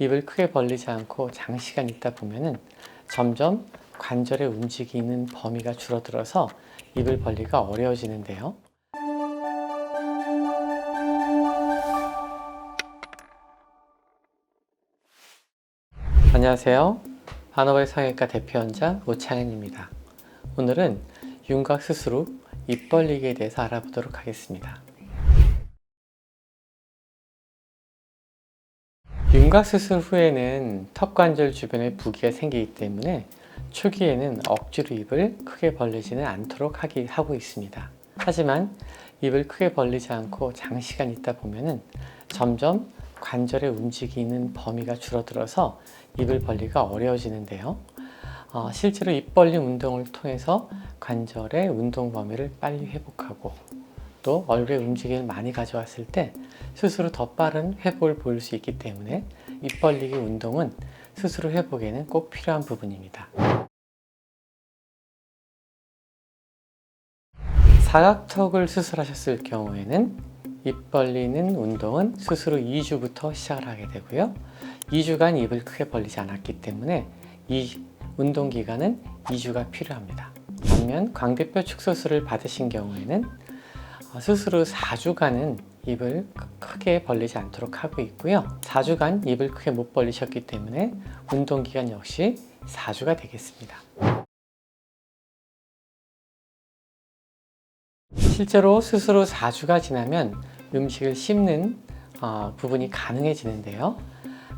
입을 크게 벌리지 않고 장시간 있다 보면은 점점 관절의 움직이는 범위가 줄어들어서 입을 벌리기가 어려워지는데요. 안녕하세요. 한어의 성형외과 대표원장 오창현입니다. 오늘은 윤곽 후입 벌리기에 대해서 알아보도록 하겠습니다. 윤곽 수술 후에는 턱 관절 주변에 부기가 생기기 때문에 초기에는 억지로 입을 크게 벌리지는 않도록 하기, 하고 있습니다. 하지만 입을 크게 벌리지 않고 장시간 있다 보면은 점점 관절의 움직이는 범위가 줄어들어서 입을 벌리기가 어려워지는데요. 어, 실제로 입 벌림 운동을 통해서 관절의 운동 범위를 빨리 회복하고 또 얼굴의 움직임을 많이 가져왔을 때 스스로 더 빠른 회복을 보일 수 있기 때문에 입 벌리기 운동은 스스로 회복에는 꼭 필요한 부분입니다. 사각턱을 수술하셨을 경우에는 입 벌리는 운동은 후 2주부터 시작을 하게 되고요. 2주간 입을 크게 벌리지 않았기 때문에 이 운동 기간은 2주가 필요합니다. 반면 광대뼈 축소술을 받으신 경우에는 어, 후 4주간은 입을 크게 벌리지 않도록 하고 있고요. 4주간 입을 크게 못 벌리셨기 때문에 운동 기간 역시 4주가 되겠습니다. 실제로 후 4주가 지나면 음식을 씹는 어, 부분이 가능해지는데요.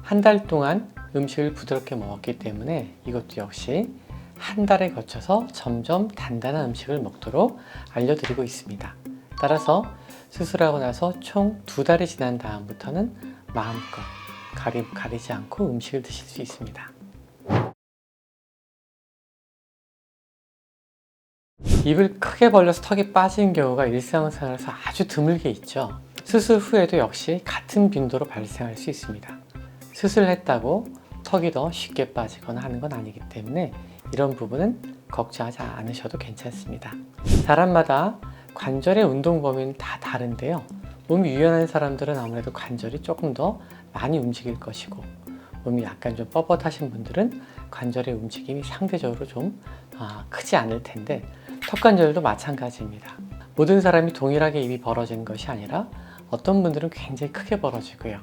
한 달 동안 음식을 부드럽게 먹었기 때문에 이것도 역시 한 달에 거쳐서 점점 단단한 음식을 먹도록 알려드리고 있습니다. 따라서 수술하고 나서 총 두 달이 지난 다음부터는 마음껏 가리, 가리지 않고 음식을 드실 수 있습니다. 입을 크게 벌려서 턱이 빠진 경우가 일상생활에서 아주 드물게 있죠. 수술 후에도 역시 같은 빈도로 발생할 수 있습니다. 수술했다고 턱이 더 쉽게 빠지거나 하는 건 아니기 때문에 이런 부분은 걱정하지 않으셔도 괜찮습니다. 사람마다 관절의 운동 범위는 다 다른데요. 몸이 유연한 사람들은 아무래도 관절이 조금 더 많이 움직일 것이고 몸이 약간 좀 뻣뻣하신 분들은 관절의 움직임이 상대적으로 좀 아, 크지 않을 텐데 턱관절도 마찬가지입니다. 모든 사람이 동일하게 입이 벌어지는 것이 아니라 어떤 분들은 굉장히 크게 벌어지고요.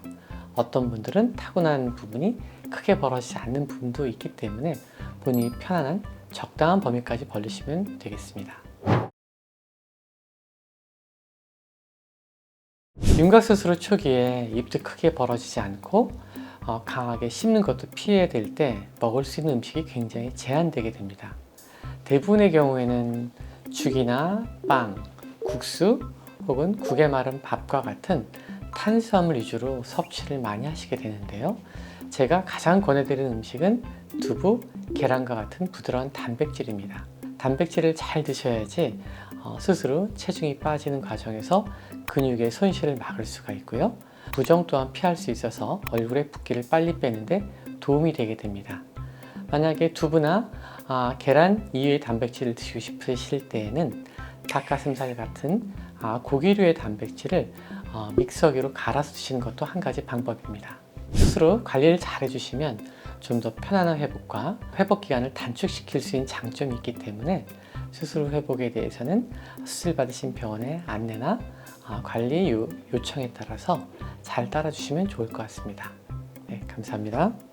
어떤 분들은 타고난 부분이 크게 벌어지지 않는 부분도 있기 때문에 본인이 편안한 적당한 범위까지 벌리시면 되겠습니다. 윤곽 수술 후 초기에 입도 크게 벌어지지 않고 어, 강하게 씹는 것도 피해야 될 때 먹을 수 있는 음식이 굉장히 제한되게 됩니다. 대부분의 경우에는 죽이나 빵, 국수 혹은 국에 마른 밥과 같은 탄수화물 위주로 섭취를 많이 하시게 되는데요. 제가 가장 권해드리는 음식은 두부, 계란과 같은 부드러운 단백질입니다. 단백질을 잘 드셔야지 어, 스스로 체중이 빠지는 과정에서 근육의 손실을 막을 수가 있고요. 부정 또한 피할 수 있어서 얼굴의 붓기를 빨리 빼는데 도움이 되게 됩니다. 만약에 두부나 아, 계란 이외의 단백질을 드시고 싶으실 때에는 닭가슴살 같은 아, 고기류의 단백질을 어, 믹서기로 갈아서 드시는 것도 한 가지 방법입니다. 스스로 관리를 잘 해주시면 좀 더 편안한 회복과 회복 기간을 단축시킬 수 있는 장점이 있기 때문에 수술 회복에 대해서는 수술 받으신 병원의 안내나 아, 관리 요, 요청에 따라서 잘 따라주시면 좋을 것 같습니다. 네, 감사합니다.